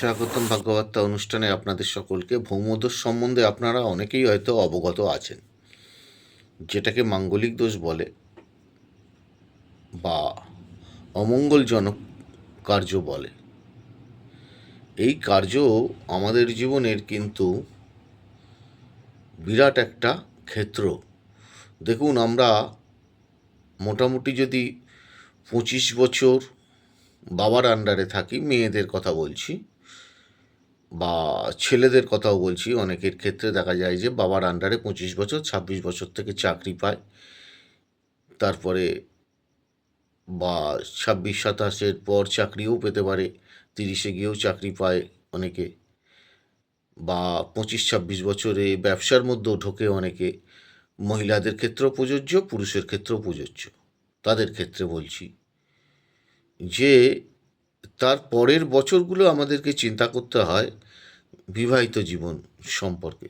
স্বাগতম ভাগ্যবার্তা অনুষ্ঠানে আপনাদের সকলকে। ভৌমদোষ সম্বন্ধে আপনারা অনেকেই হয়তো অবগত আছেন। যেটাকে মাঙ্গলিক দোষ বলে বা অমঙ্গলজনক কার্য বলে। এই কার্য আমাদের জীবনের কিন্তু বিরাট একটা ক্ষেত্র। দেখুন, আমরা মোটামুটি যদি পঁচিশ বছর বাবার আন্ডারে থাকি, মেয়েদের কথা বলছি বা ছেলেদের কথাও বলছি, অনেকের ক্ষেত্রে দেখা যায় যে বাবার আন্ডারে পঁচিশ বছর, ছাব্বিশ বছর থেকে চাকরি পায়। তারপরে বা ছাব্বিশ, সাতাশের পর চাকরিও পেতে পারে, তিরিশে গিয়েও চাকরি পায় অনেকে। বা পঁচিশ, ছাব্বিশ বছরে ব্যবসার মধ্যেও ঢোকে অনেকে। মহিলাদের ক্ষেত্রেও প্রযোজ্য, পুরুষের ক্ষেত্রেও প্রযোজ্য। তাদের ক্ষেত্রে বলছি যে তার পরের বছরগুলো আমাদেরকে চিন্তা করতে হয় বিবাহিত জীবন সম্পর্কে।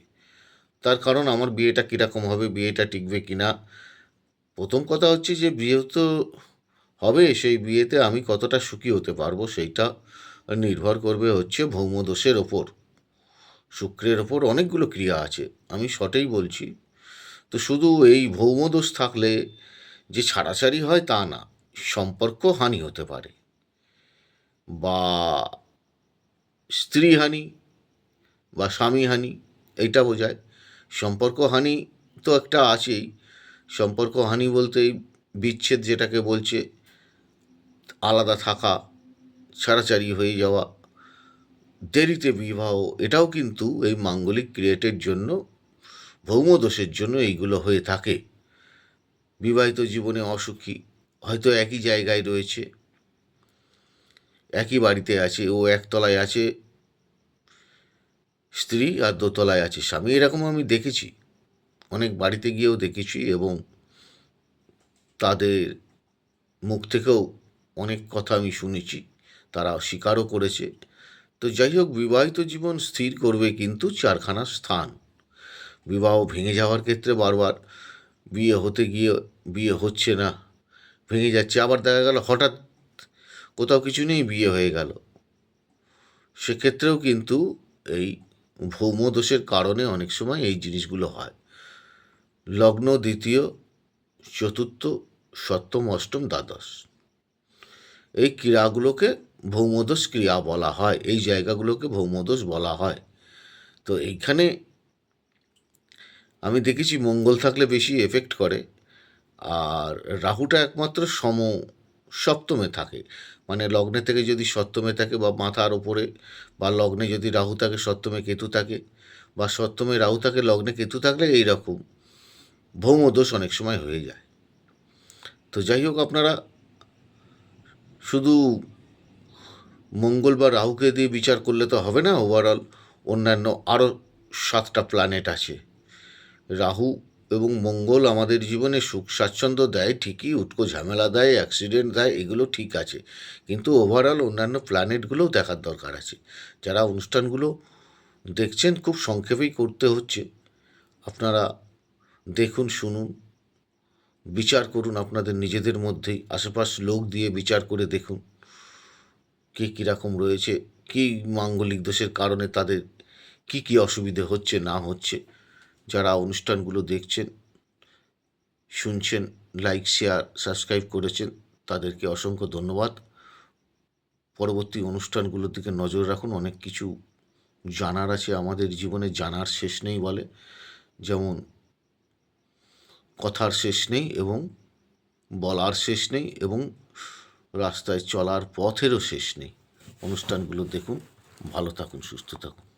তার কারণ আমার বিয়েটা কীরকম হবে, বিয়েটা টিকবে কি না প্রথম কথা হচ্ছে যে বিয়ে তো হবে, সেই বিয়েতে আমি কতটা সুখী হতে পারব সেইটা নির্ভর করবে হচ্ছে ভৌমদোষের ওপর। শুক্রের ওপর অনেকগুলো ক্রিয়া আছে, আমি সটেই বলছি। তো শুধু এই ভৌমদোষ থাকলে যে ছাড়াছাড়ি হয় তা না, সম্পর্ক হানি হতে পারে। বা স্ত্রীহানি বা স্বামীহানি এইটা বোঝায়। সম্পর্কহানি তো একটা আছেই। সম্পর্ক হানি বলতে এই বিচ্ছেদ যেটাকে বলছে, আলাদা থাকা, ছাড়াছাড়ি হয়ে যাওয়া, দেরিতে বিবাহ, এটাও কিন্তু এই মাঙ্গলিক ক্রিয়েটের জন্য ভৌমদোষের জন্য এইগুলো হয়ে থাকে। বিবাহিত জীবনে অসুখী, হয়তো একই জায়গায় রয়েছে। একই বাড়িতে আছে, ও একতলায় আছে, স্ত্রী আর দোতলায় আছে স্বামী। এরকম আমি দেখেছি। অনেক বাড়িতে গিয়েও দেখেছি এবং তাদের মুখ থেকেও অনেক কথা আমি শুনেছি। তারা স্বীকারও করেছে। তো যাই হোক, বিবাহিত জীবন স্থির করবে কিন্তু চারখানা স্থান। বিবাহ ভেঙে যাওয়ার ক্ষেত্রে বারবার বিয়ে হতে গিয়ে, বিয়ে হচ্ছে না, ভেঙে যাচ্ছে। আবার দেখা গেল হঠাৎ কোথাও কিছু নেই, বিয়ে হয়ে গেল। সেক্ষেত্রেও কিন্তু এই ভৌমদোষের কারণে অনেক সময় এই জিনিসগুলো হয়। লগ্ন দ্বিতীয়, চতুর্থ, সপ্তম, অষ্টম, দ্বাদশ। এই ক্রিয়াগুলোকে ভৌমদোষ ক্রিয়া বলা হয়, এই জায়গাগুলোকে ভৌমদোষ বলা হয়। তো এইখানে আমি দেখেছি মঙ্গল থাকলে বেশি এফেক্ট করে, আর রাহুটা একমাত্র সম সপ্তমে থাকে। মানে লগ্নে থেকে যদি সপ্তমে থাকে বা মাথার ওপরে বা লগ্নে যদি রাহু থাকে, সপ্তমে কেতু থাকে বা সপ্তমে রাহু থাকে, লগ্নে কেতু থাকলে এই রকম ভৌমদোষ অনেক সময় হয়ে যায়। তো যাই হোক, আপনারা শুধু মঙ্গল বা রাহুকে দিয়ে বিচার করলে তো হবে না ওভারঅল অন্যান্য আরও সাতটা প্ল্যানেট আছে। রাহু এবং মঙ্গল আমাদের জীবনে সুখ, স্বাচ্ছন্দ্য দেয় ঠিকই, উটকো ঝামেলা দেয় অ্যাক্সিডেন্ট দেয়, এগুলো ঠিক আছে। কিন্তু ওভারঅল অন্যান্য প্ল্যানেটগুলোও দেখার দরকার আছে। যারা অনুষ্ঠানগুলো দেখছেন, খুব সংক্ষেপেই করতে হচ্ছে। আপনারা দেখুন, শুনুন, বিচার করুন আপনাদের নিজেদের মধ্যেই, আশেপাশ লোক দিয়ে বিচার করে দেখুন, কে কীরকম রয়েছে, কী মাঙ্গলিক দোষের কারণে তাদের কি কি অসুবিধে হচ্ছে, না হচ্ছে। যারা অনুষ্ঠানগুলো দেখছেন, শুনছেন লাইক শেয়ার সাবস্ক্রাইব করেছেন, তাদেরকে অসংখ্য ধন্যবাদ। পরবর্তী অনুষ্ঠানগুলোর দিকে নজর রাখুন, অনেক কিছু জানার আছে আমাদের জীবনে, জানার শেষ নেই বলে। যেমন, কথার শেষ নেই এবং বলার শেষ নেই এবং রাস্তায় চলার পথেরও শেষ নেই। অনুষ্ঠানগুলো দেখুন, ভালো থাকুন, সুস্থ থাকুন।